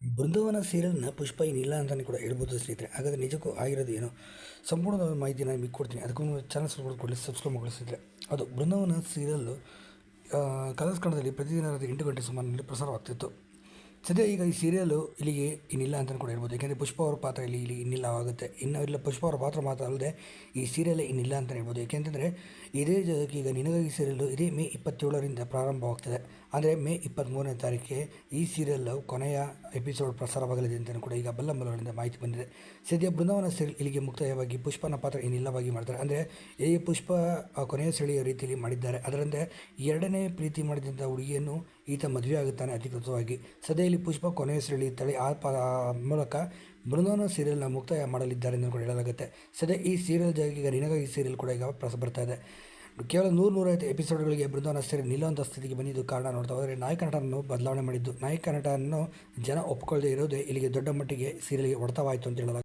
ಬೃಂದಾವನ ಸೀರಿಯಲ್ನ ಪುಷ್ಪ ಏನಿಲ್ಲ ಅಂತಲೇ ಕೂಡ ಹೇಳ್ಬೋದು ಸ್ನೇಹಿತರೆ. ಹಾಗಾದರೆ ನಿಜಕ್ಕೂ ಆಗಿರೋದು ಏನು? ಸಂಪೂರ್ಣವಾದ ಮಾಹಿತಿ ನಾನು ನಿಮಗೆ ಕೊಡ್ತೀನಿ. ಅದಕ್ಕೂ ಚಾನಲ್ ಸಬ್ಸ್ಕ್ರೈಬ್ ಕೊಡಲಿ ಸಬ್ಸ್ಕ್ರೈಬ್ ಮಾಡಿ ಸ್ನೇಹಿತರೆ. ಅದು ಬೃಂದಾವನ ಸೀರಿಯಲ್ಲು ಕಲರ್ಸ್ ಕನ್ನಡದಲ್ಲಿ ಪ್ರತಿದಿನ ಎಂಟು ಗಂಟೆ ಸುಮಾರಿನಲ್ಲಿ ಪ್ರಸಾರವಾಗ್ತಿತ್ತು. ಸದ್ಯ ಈಗ ಈ ಸೀರಿಯಲು ಇಲ್ಲಿಗೆ ಇನ್ನಿಲ್ಲ ಅಂತಲೂ ಕೂಡ ಹೇಳ್ಬೋದು. ಯಾಕೆಂದರೆ ಪುಷ್ಪ ಅವರ ಪಾತ್ರ ಇಲ್ಲಿ ಇಲ್ಲಿ ಇನ್ನಿಲ್ಲ ಆಗುತ್ತೆ. ಇನ್ನು ಇಲ್ಲ, ಪುಷ್ಪ ಅವರ ಪಾತ್ರ ಮಾತ್ರ ಅಲ್ಲದೆ ಈ ಸೀರಿಯಲ್ ಇನ್ನಿಲ್ಲ ಅಂತ ಹೇಳ್ಬೋದು. ಯಾಕೆಂತಂದರೆ ಇದೇ ಜಾಗಕ್ಕೆ ಈಗ ನಿನಗಾಗಿ ಸೀರಿಯಲ್ಲು ಇದೇ ಮೇ ಇಪ್ಪತ್ತೇಳರಿಂದ ಪ್ರಾರಂಭವಾಗ್ತದೆ. ಅಂದರೆ ಮೇ ಇಪ್ಪತ್ತ್ಮೂರನೇ ತಾರೀಕಿಗೆ ಈ ಸೀರಿಯಲ್ಲು ಕೊನೆಯ ಎಪಿಸೋಡ್ ಪ್ರಸಾರವಾಗಲಿದೆ ಅಂತಲೂ ಕೂಡ ಈಗ ಬಲ್ಲಂಬಲಗಳಿಂದ ಮಾಹಿತಿ ಬಂದಿದೆ. ಸದ್ಯ ಬೃಂದಾವನ ಸೀರಿಯಲ್ ಇಲ್ಲಿಗೆ ಮುಕ್ತಾಯವಾಗಿ ಪುಷ್ಪನ ಪಾತ್ರ ಇನ್ನಿಲ್ಲವಾಗಿ ಮಾಡ್ತಾರೆ. ಅಂದರೆ ಈ ಪುಷ್ಪ ಕೊನೆಯ ಸೆಳೆಯ ರೀತಿಯಲ್ಲಿ ಮಾಡಿದ್ದಾರೆ. ಅದರಂತೆ ಎರಡನೇ ಪ್ರೀತಿ ಮಾಡಿದಂಥ ಹುಡುಗಿಯನ್ನು ಈತ ಮದುವೆ ಆಗುತ್ತಾನೆ ಅಧಿಕೃತವಾಗಿ. ಸದ್ಯ ಇಲ್ಲಿ ಪುಷ್ಪ ಕೊನೆಯ ಸೆಳೆಯುತ್ತಾಳೆ ಆ ಪ ಮೂಲಕ ಬೃಂದಾವನ ಸೀರಿಯಲ್ನ ಮುಕ್ತಾಯ ಮಾಡಲಿದ್ದಾರೆ ಎಂದು ಕೂಡ ಹೇಳಲಾಗುತ್ತೆ. ಸದ್ಯ ಈ ಸೀರಿಯಲ್ ಜಾಗಿಗೆ ಈಗ ಈ ಸೀರಿಯಲ್ ಕೂಡ ಈಗ ಪ್ರಸ, ಬರ್ತಾ ಇದೆ. ಕೇವಲ ನೂರು ನೂರೈವತ್ತು ಎಪಿಸೋಡ್ಗಳಿಗೆ ಬೃಂದಾವನ ಸೀರೆ ನಿಲ್ಲುವಂಥ ಸ್ಥಿತಿಗೆ ಬಂದಿದ್ದು ಕಾರಣ ನೋಡ್ತಾ ಹೋದರೆ ನಾಯಕ ನಟನನ್ನು ಬದಲಾವಣೆ ಮಾಡಿದ್ದು. ನಾಯಕ ನಟನನ್ನು ಜನ ಒಪ್ಕೊಳ್ಳದೆ ಇರೋದೇ ಇಲ್ಲಿಗೆ ದೊಡ್ಡ ಮಟ್ಟಿಗೆ ಸೀರಿಯಲ್ಗೆ ಹೊಡೆತವಾಯಿತು ಅಂತ ಹೇಳಲಾಗುತ್ತೆ